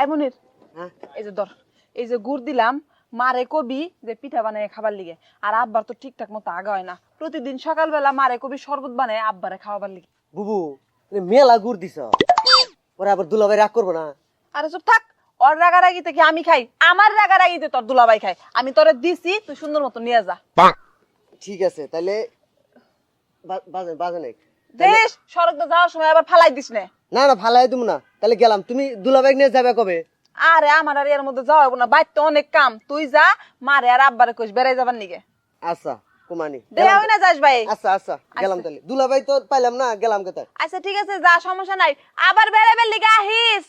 I মনির হ্যাঁ? এই যে ধর এই যে গুড় দিলাম মারে কবি যে পিঠা বানায় খাবার লিগে। আর আব্বার তো ঠিকঠাক মতো আগা হয় না। প্রতিদিন সকালবেলা মারে কবি শরবত বানায় আব্বারে খাওয়াবার লিগে। বুবু মেলা গুড় দিছ। ওরা আবার দুলাভাই রাগ করব না। আরে চুপ থাক ওর রাগারাগিতে কি আমি খাই? আমার রাগারাগিতে তোর দুলাভাই খাই আমি তোরে দিছি তুই সুন্দর মতো নিয়ে যা। ঠিক আছে তাহলে বাজে বাজে নাই। দেশ সড়ক যাওয়ার সময় আবার ফালাই দিস না। না না ভালাই তুমি না। তাহলে গেলাম। তুমি দুলাভাই নিয়ে যাবে কবে? আরে আমার আর এর মধ্যে যাওয়া হব না। বাইর তো অনেক কাম। তুই যা মারে আর আব্বারে কইস বেড়াই যাবার নিগে। আচ্ছা কুমানি। দেয়া হই না যাস ভাই। আচ্ছা আচ্ছা গেলাম তাহলে। দুলাভাই তো পাইলাম না গেলাম কোথায়? আচ্ছা ঠিক আছে যা সমস্যা নাই। আবার বেড়াইবার লিগে আহিস।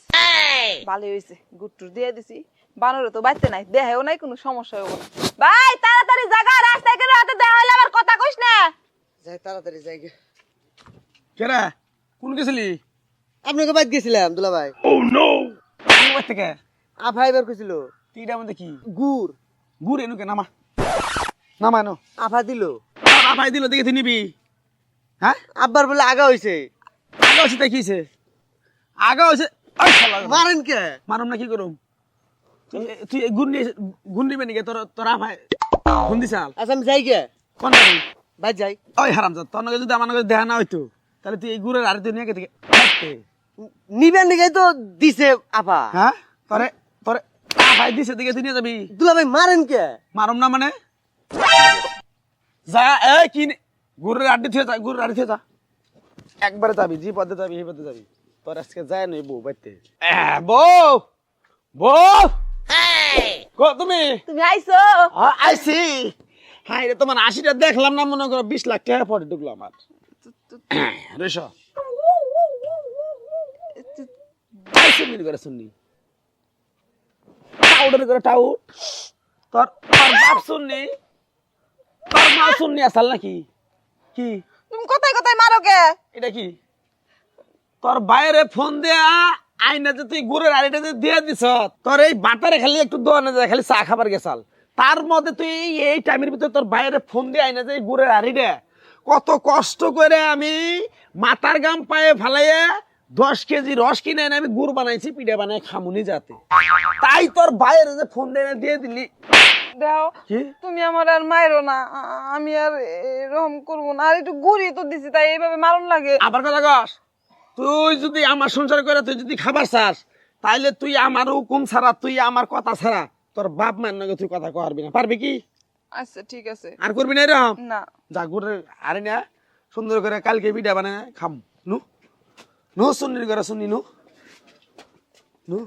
ভালো হয়েছে গুট্টুর দিয়ে দিছি। বানরে তো বাইতে নাই দেহেও নাই কোনো সমস্যা হব না। ভাই তাড়াতাড়ি জাগা রাস্তায় করে হাতে দেয়া হইলে আবার কথা কইস না। যাই তাড়াতাড়ি যাই গে। কেরা কোন গেছিলি? আপনাকে বাইক গেছিলাম দুলাভাই কোন বাড়ি থেকে? আফাই বের কইছিল তিনটার মধ্যে কি? গুড়। গুড় এনুকে নামা। নামা এনো। আফা দিল। ভাই দিল দেখে তুই নিবি। হ্যাঁ? আব্বার বলে আগা হইছে। আগা হচ্ছে তাই কিছে আগা শালা। মারেন কে? মারুম না কি করুম? তুই গুড় নিয়ে গুড় নিবে নাকি? তোর তোরা ভাই হুন্দি চাল। আচ্ছা আমি যাই গে। কোন যাবি ভাই যাই। ওই হারাম যা তোর যদি আমার দেখা না হইতো তাহলে তুই এই গুড়ের আর তুই নিয়ে কে? থেকে নিবেন দিকে তো দিছে আফা হ্যাঁ? তোরে তোরে ভাই দিছে দিকে তুই নিয়ে যাবি। দুলাভাই মারেন কে? মারুম না মানে? যা এ কি গুড়ের আড্ডি থিয়ে যা গুড়ের আড্ডি থিয়ে যা। একবারে যাবি যে পথে যাবি সেই পথে যাবি। তোর আজকে যায় নই বউ বাইতে বউ বউ। কো তুমি? তুমি আইছো? আইছি। হাই রে তোমার আশিটা দেখলাম না মনে করো বিশ লাখ টাকা পরে ঢুকলো আমার। রেশ। শুনি করে শুনি টাউডের করে টাউট তোর তোর বাপ শুননি তোর মা শুননি আসাল নাকি? কি? তুমি কোথায় কোথায় মারো কে? এটা কি? তোর বাইরে ফোন দেয়া আইনা যে তুই গুড়ের আড়িটা যে দিয়ে দিছ তোর এই বাটারে খালি একটু দোয়ানে যায় খালি চা খাবার গেছাল। তার মধ্যে তুই এই টাইমের ভিতরে তোর বাইরে ফোন দিয়ে আইনা যে এই গুড়ের আড়িটা কত কষ্ট করে আমি মাথার গাম পায়ে ফালাইয়া দশ কেজি রস কিনে এনে আমি গুড় বানাইছি পিঠা বানাই খামুনি যাতে তাই তোর বাইরে যে ফোন দিয়ে দিয়ে দিলি। দেও তুমি আমার আর মাইরো না আমি আর এরকম করব না। আর একটু গুড়ি তো দিছি তাই এইভাবে মারুন লাগে। আবার কথা কস তুই যদি আমার সংসার করে তুই যদি খাবার চাস তাইলে তুই আমার হুকুম ছাড়া তুই আমার কথা ছাড়া তোর বাপ মার নাকি তুই কথা কবি না। পারবি কি? আচ্ছা ঠিক আছে। আর করবি না এরকম? না। যা ঘুরে আরে না সুন্দর করে কালকে বিডা বানায় খাম। নু? নু সুন্নির করে শুনি নু নু